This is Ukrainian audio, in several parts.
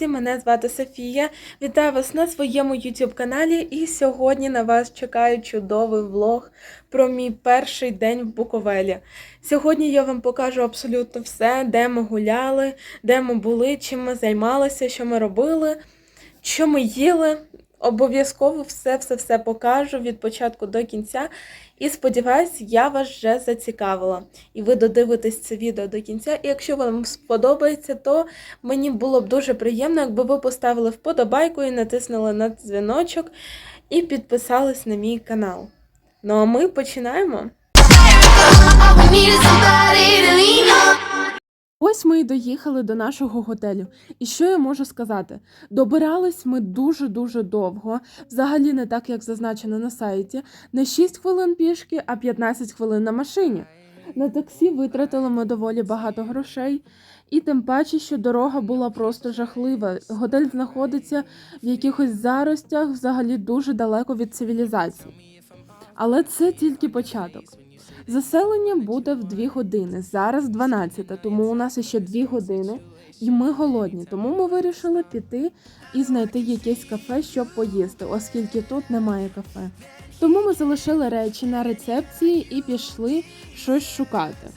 Друзі! Мене звати Софія. Вітаю вас на своєму YouTube каналі. І сьогодні на вас чекає чудовий влог про мій перший день в Буковелі. Сьогодні я вам покажу абсолютно все, де ми гуляли, де ми були, чим ми займалися, що ми робили, що ми їли. Обов'язково все-все-все покажу від початку до кінця. І сподіваюсь, я вас вже зацікавила. І ви додивитесь це відео до кінця. І якщо вам сподобається, то мені було б дуже приємно, якби ви поставили вподобайку і натиснули на дзвіночок і підписались на мій канал. Ну а ми починаємо. Ось ми і доїхали до нашого готелю. І що я можу сказати? Добирались ми дуже-дуже довго, взагалі не так, як зазначено на сайті, не 6 хвилин пішки, а 15 хвилин на машині. На таксі витратили ми доволі багато грошей, і тим паче, що дорога була просто жахлива. Готель знаходиться в якихось заростях, взагалі дуже далеко від цивілізації. Але це тільки початок. Заселення буде в 2 години. Зараз 12, тому у нас ще 2 години, і ми голодні. Тому ми вирішили піти і знайти якесь кафе, щоб поїсти, оскільки тут немає кафе. Тому ми залишили речі на рецепції і пішли щось шукати.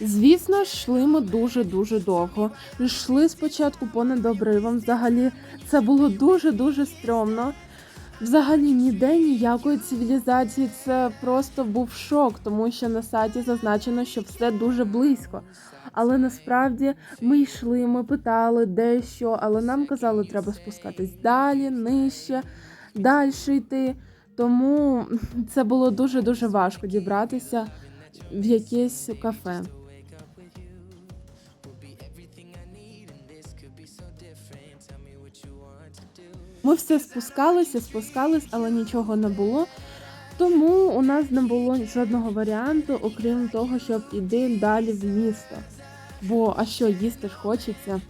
Звісно, йшли ми дуже-дуже довго. Йшли спочатку понад обривом. Взагалі, це було дуже-дуже стрьомно. Взагалі ніде ніякої цивілізації. Це просто був шок, тому що на сайті зазначено, що все дуже близько. Але насправді ми йшли, ми питали де що, але нам казали, треба спускатись далі, нижче, далі йти. Тому це було дуже дуже важко дібратися в якесь кафе. Ми все спускалися, спускались, але нічого не було. Тому у нас не було жодного варіанту, окрім того, щоб іти далі в місто. Бо а що їсти ж хочеться.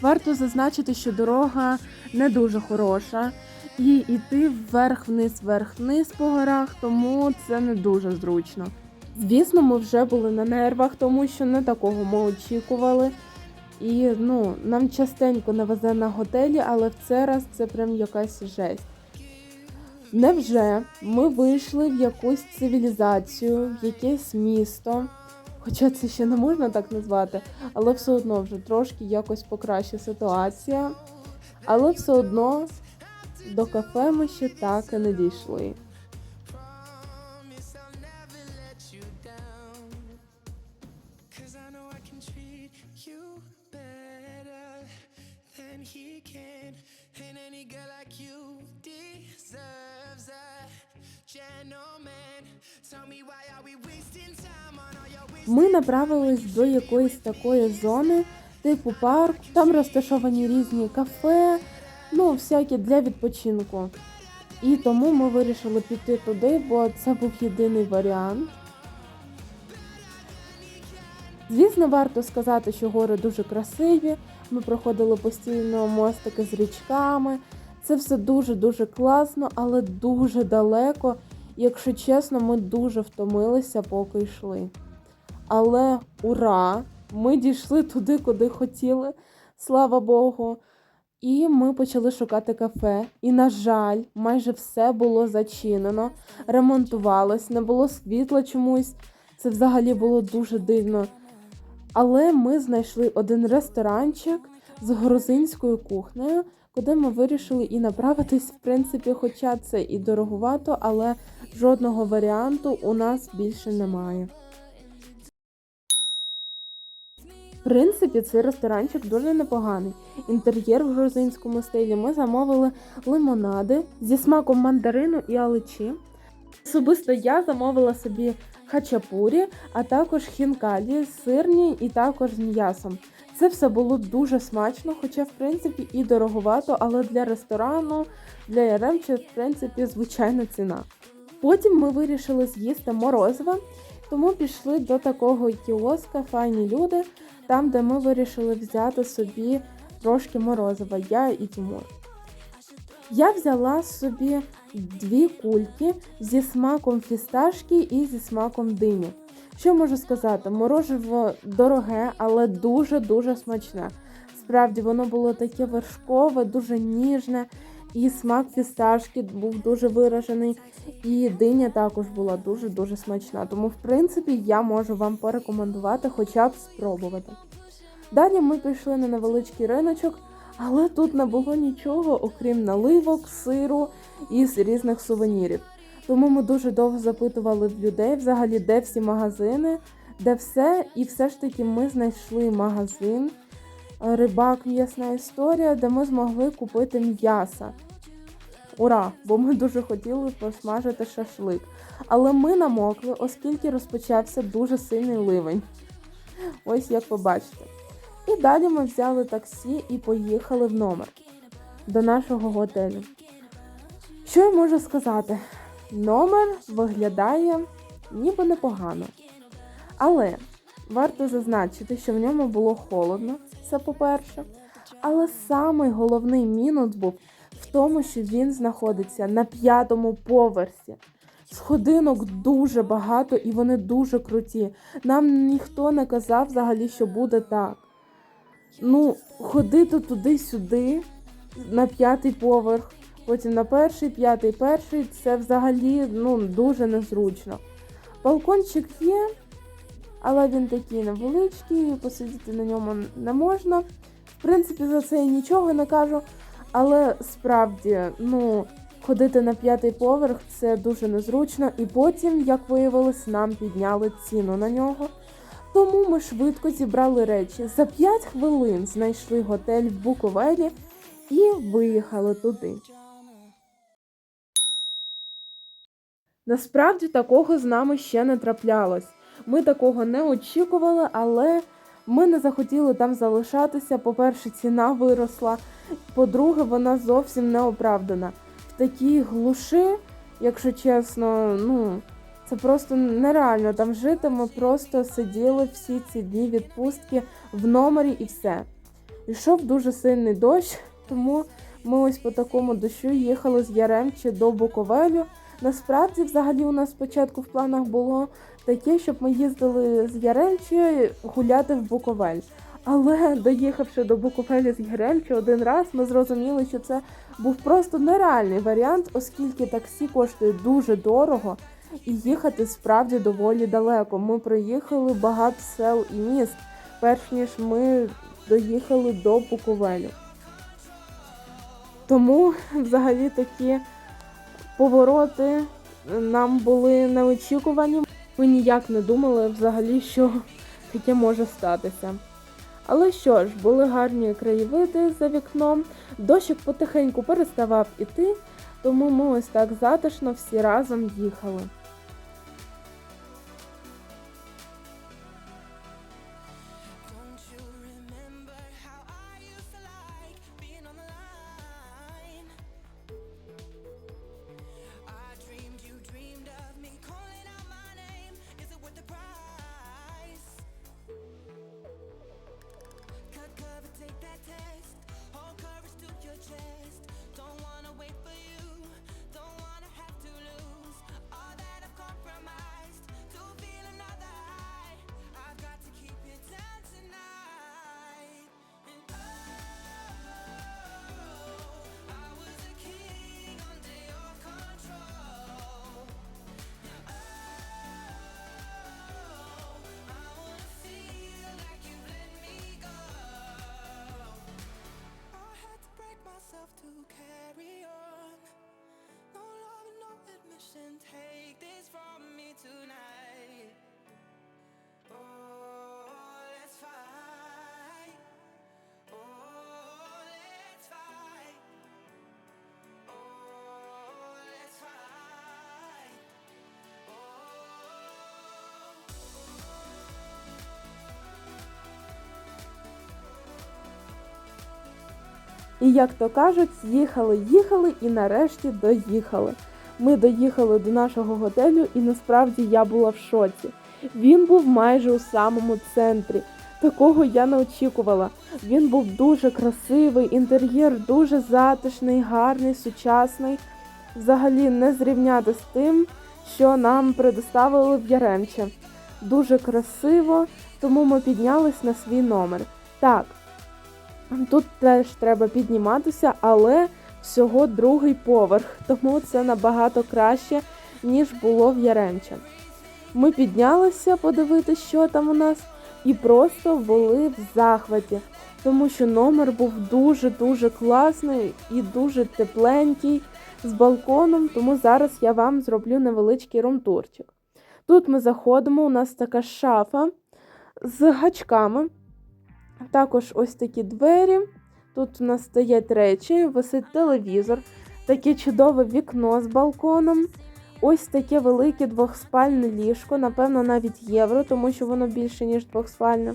Варто зазначити, що дорога не дуже хороша, і йти вверх-вниз, вверх-вниз по горах, тому це не дуже зручно. Звісно, ми вже були на нервах, тому що не такого ми очікували. І ну, нам частенько не везе на готелі, але в цей раз це прям якась жесть. Невже ми вийшли в якусь цивілізацію, в якесь місто, хоча це ще не можна так назвати, але все одно вже трошки якось покраща ситуація. Але все одно до кафе ми ще так і не дійшли. Treat you better than he can. And any girl like you deserves a gentleman. Tell me why are we wasting time on all your wasting Ми направились до якоїсь такої зони, типу парк. Там розташовані різні кафе, ну, всякі для відпочинку. І тому ми вирішили піти туди, бо це був єдиний варіант. Звісно, варто сказати, що гори дуже красиві. Ми проходили постійно мостики з річками. Це все дуже-дуже класно, але дуже далеко. Якщо чесно, ми дуже втомилися, поки йшли. Але ура! Ми дійшли туди, куди хотіли, слава Богу. І ми почали шукати кафе. І, на жаль, майже все було зачинено, ремонтувалось, не було світла чомусь. Це взагалі було дуже дивно. Але ми знайшли один ресторанчик з грузинською кухнею, куди ми вирішили і направитись, в принципі, хоча це і дороговато, але жодного варіанту у нас більше немає. В принципі, цей ресторанчик дуже непоганий. Інтер'єр в грузинському стилі. Ми замовили лимонади зі смаком мандарину і аличі. Особисто я замовила собі хачапурі, а також хінкалі, сирні і також з м'ясом. Це все було дуже смачно, хоча, в принципі, і дороговато, але для ресторану, для Яремча, в принципі, звичайна ціна. Потім ми вирішили з'їсти морозиво, тому пішли до такого кіоска файні люди, там, де ми вирішили взяти собі трошки морозива, я і Тимур. Я взяла собі дві кульки зі смаком фісташки і зі смаком дині. Що можу сказати? Морожево дороге, але дуже-дуже смачне. Справді, воно було таке вершкове, дуже ніжне, і смак фісташки був дуже виражений, і диня також була дуже-дуже смачна. Тому, в принципі, я можу вам порекомендувати хоча б спробувати. Далі ми пішли на невеличкий риночок, але тут не було нічого, окрім наливок, сиру і з різних сувенірів. Тому ми дуже довго запитували людей, взагалі, де всі магазини, де все, і все ж таки ми знайшли магазин е, Рибак м'ясна історія, де ми змогли купити м'яса. Ура! Бо ми дуже хотіли посмажити шашлик. Але ми намокли, оскільки розпочався дуже сильний ливень. Ось як побачите. І далі ми взяли таксі і поїхали в номер до нашого готелю. Що я можу сказати? Номер виглядає ніби непогано. Але варто зазначити, що в ньому було холодно, це по-перше. Але самий головний мінус був в тому, що він знаходиться на п'ятому поверсі. Сходинок дуже багато і вони дуже круті. Нам ніхто не казав взагалі, що буде так. Ну, ходити туди-сюди, на п'ятий поверх, потім на перший, п'ятий, перший, це взагалі ну, дуже незручно. Балкончик є, але він такий невеличкий, посидіти на ньому не можна. В принципі, за це я нічого не кажу. Але справді, ну, ходити на п'ятий поверх це дуже незручно. І потім, як виявилось, нам підняли ціну на нього. Тому ми швидко зібрали речі. За 5 хвилин знайшли готель в Буковелі і виїхали туди. Насправді такого з нами ще не траплялось. Ми такого не очікували, але ми не захотіли там залишатися. По-перше, ціна виросла. По-друге, вона зовсім не оправдана. В такій глуші, якщо чесно, ну це просто нереально там жити. Ми просто сиділи всі ці дні відпустки в номері і все. Ішов дуже сильний дощ, тому ми ось по такому дощу їхали з Яремчі до Буковелю. Насправді, взагалі, у нас спочатку в планах було таке, щоб ми їздили з Яремчі гуляти в Буковель. Але доїхавши до Буковелі з Яремчі один раз, ми зрозуміли, що це був просто нереальний варіант, оскільки таксі коштує дуже дорого і їхати справді доволі далеко. Ми проїхали багато сел і міст, перш ніж ми доїхали до Буковелю. Тому взагалі такі повороти нам були неочікувані. Ми ніяк не думали взагалі, що таке може статися. Але що ж, були гарні краєвиди за вікном, дощик потихеньку переставав іти, тому ми ось так затишно всі разом їхали. І як то кажуть, їхали, їхали і нарешті доїхали. Ми доїхали до нашого готелю, і насправді я була в шоці. Він був майже у самому центрі. Такого я не очікувала. Він був дуже красивий, інтер'єр дуже затишний, гарний, сучасний. Взагалі не зрівняти з тим, що нам предоставили в Яремче. дуже красиво, тому ми піднялись на свій номер. Так, тут теж треба підніматися, але всього другий поверх, тому це набагато краще, ніж було в Яремче. Ми піднялися подивитися, що там у нас, і просто були в захваті, тому що номер був дуже-дуже класний і дуже тепленький з балконом, тому зараз я вам зроблю невеличкий румтурчик. Тут ми заходимо, у нас така шафа з гачками. Також ось такі двері. Тут у нас стоять речі, висить телевізор, таке чудове вікно з балконом. Ось таке велике двохспальне ліжко, напевно, навіть євро, тому що воно більше, ніж двохспальне.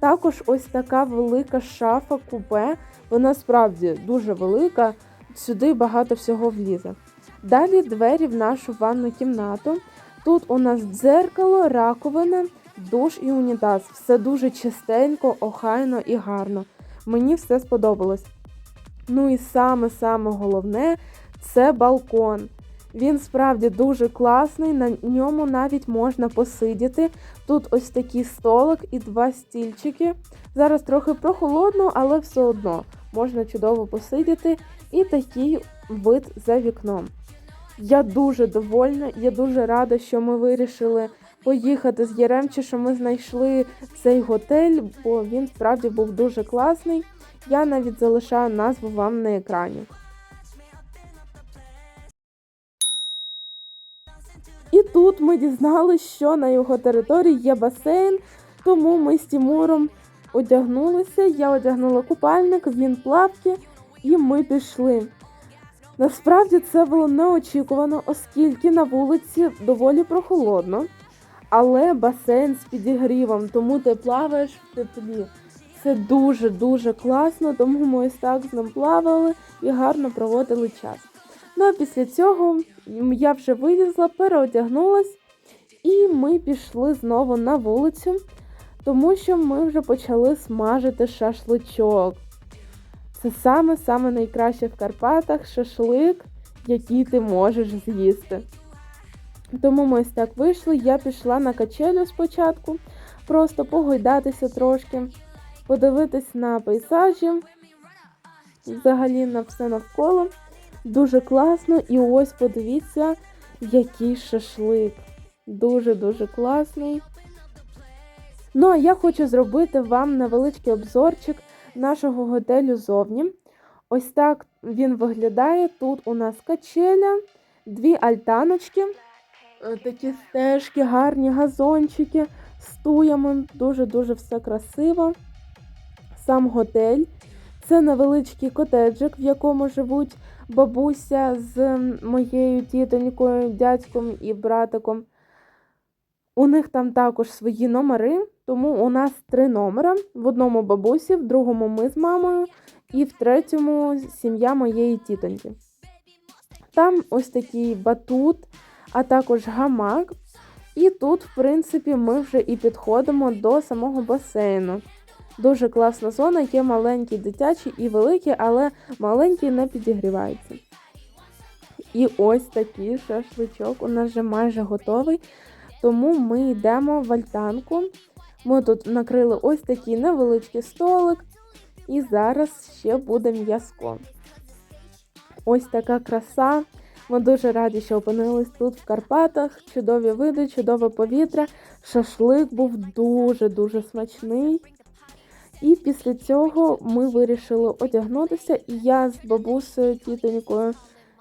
Також ось така велика шафа купе. Вона справді дуже велика, сюди багато всього влізе. Далі двері в нашу ванну кімнату. Тут у нас дзеркало, раковина, душ і унітаз. Все дуже чистенько, охайно і гарно. Мені все сподобалось. Ну і саме-саме головне це балкон. Він справді дуже класний, на ньому навіть можна посидіти. Тут ось такий столик і два стільчики. Зараз трохи прохолодно, але все одно можна чудово посидіти. І такий вид за вікном. Я дуже довольна, я дуже рада, що ми вирішили поїхати з Яремчі, що ми знайшли цей готель, бо він справді був дуже класний. Я навіть залишаю назву вам на екрані. І тут ми дізналися, що на його території є басейн, тому ми з Тімуром одягнулися. Я одягнула купальник, він плавки, і ми пішли. Насправді це було неочікувано, оскільки на вулиці доволі прохолодно, але басейн з підігрівом, тому ти плаваєш в теплі. Це дуже-дуже класно, тому ми ось так з ним плавали і гарно проводили час. Ну а після цього я вже вилізла, переодягнулась, і ми пішли знову на вулицю, тому що ми вже почали смажити шашличок. Це саме-саме найкраще в Карпатах шашлик, який ти можеш з'їсти. Тому ми ось так вийшли. Я пішла на качелю спочатку, просто погойдатися трошки, подивитись на пейзажі, взагалі на все навколо. Дуже класно. І ось подивіться, який шашлик. Дуже-дуже класний. Ну, а я хочу зробити вам невеличкий обзорчик нашого готелю зовні. Ось так він виглядає. Тут у нас качеля, дві альтаночки, такі стежки, гарні газончики з туями. Дуже-дуже все красиво. Сам готель. Це невеличкий котеджик, в якому живуть бабуся з моєю тітонькою, дядьком і братиком. У них там також свої номери, тому у нас три номера. В одному бабусі, в другому ми з мамою, і в третьому сім'я моєї тітоньки. Там ось такий батут, а також гамак. І тут, в принципі, ми вже і підходимо до самого басейну. Дуже класна зона, є маленькі дитячі і великі, але маленькі не підігріваються. І ось такий шашличок у нас вже майже готовий. Тому ми йдемо в альтанку. Ми тут накрили ось такий невеличкий столик, і зараз ще буде м'язко. Ось така краса. Ми дуже раді, що опинились тут в Карпатах. Чудові види, чудове повітря. Шашлик був дуже-дуже смачний. І після цього ми вирішили одягнутися, і я з бабусею, тітонькою,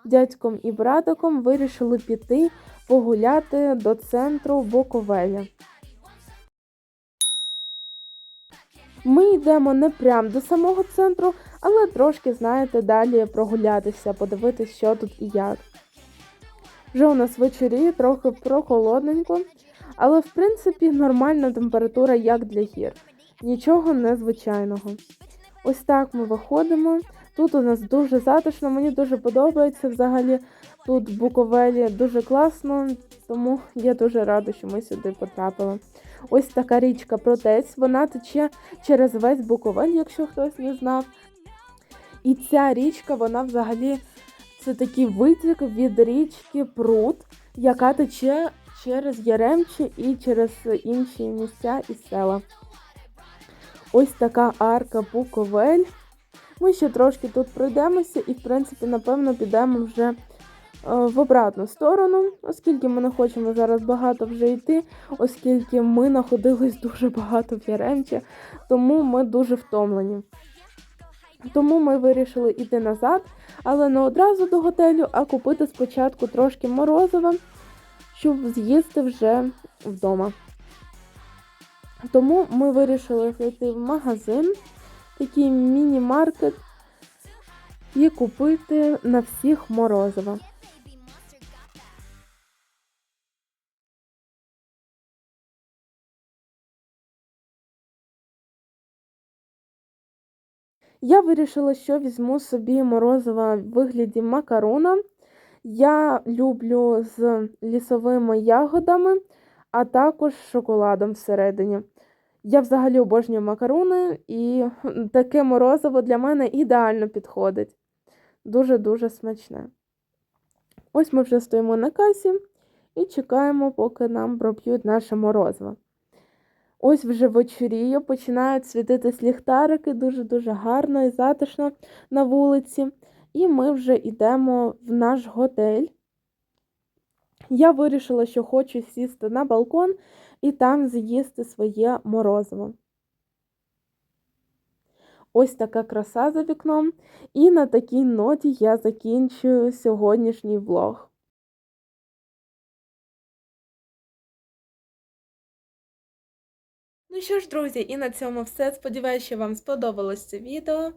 дядьком і братиком вирішили піти погуляти до центру Боковеля. Ми йдемо не прямо до самого центру, але трошки, знаєте, далі прогулятися, подивитися, що тут і як. Вже у нас вечоріє, трохи прохолодненько, але в принципі нормальна температура, як для гір. Нічого незвичайного. Ось так ми виходимо. Тут у нас дуже затишно, мені дуже подобається взагалі. Тут в Буковелі дуже класно, тому я дуже рада, що ми сюди потрапили. Ось така річка Протець, вона тече через весь Буковель, якщо хтось не знав. І ця річка, вона взагалі це такий витік від річки Прут, яка тече через Яремчі і через інші місця і села. Ось така арка Буковель. Ми ще трошки тут пройдемося і, в принципі, напевно, підемо вже е, в обратну сторону, оскільки ми не хочемо зараз багато вже йти, оскільки ми знаходились дуже багато в Яремчі, тому ми дуже втомлені. Тому ми вирішили йти назад, але не одразу до готелю, а купити спочатку трошки морозива, щоб з'їсти вже вдома. Тому ми вирішили зайти в магазин, такий міні-маркет, і купити на всіх морозива. Я вирішила, що візьму собі морозива в вигляді макарона. Я люблю з лісовими ягодами, а також шоколадом всередині. Я взагалі обожнюю макарони, і таке морозиво для мене ідеально підходить. Дуже-дуже смачне. Ось ми вже стоїмо на касі і чекаємо, поки нам проб'ють наше морозиво. Ось вже вечоріє, починають світитись ліхтарики, дуже-дуже гарно і затишно на вулиці. І ми вже йдемо в наш готель. Я вирішила, що хочу сісти на балкон і там з'їсти своє морозиво. Ось така краса за вікном. І на такій ноті я закінчую сьогоднішній влог. Ну що ж, друзі, і на цьому все. Сподіваюся, що вам сподобалось це відео.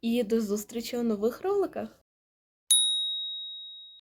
І до зустрічі у нових роликах.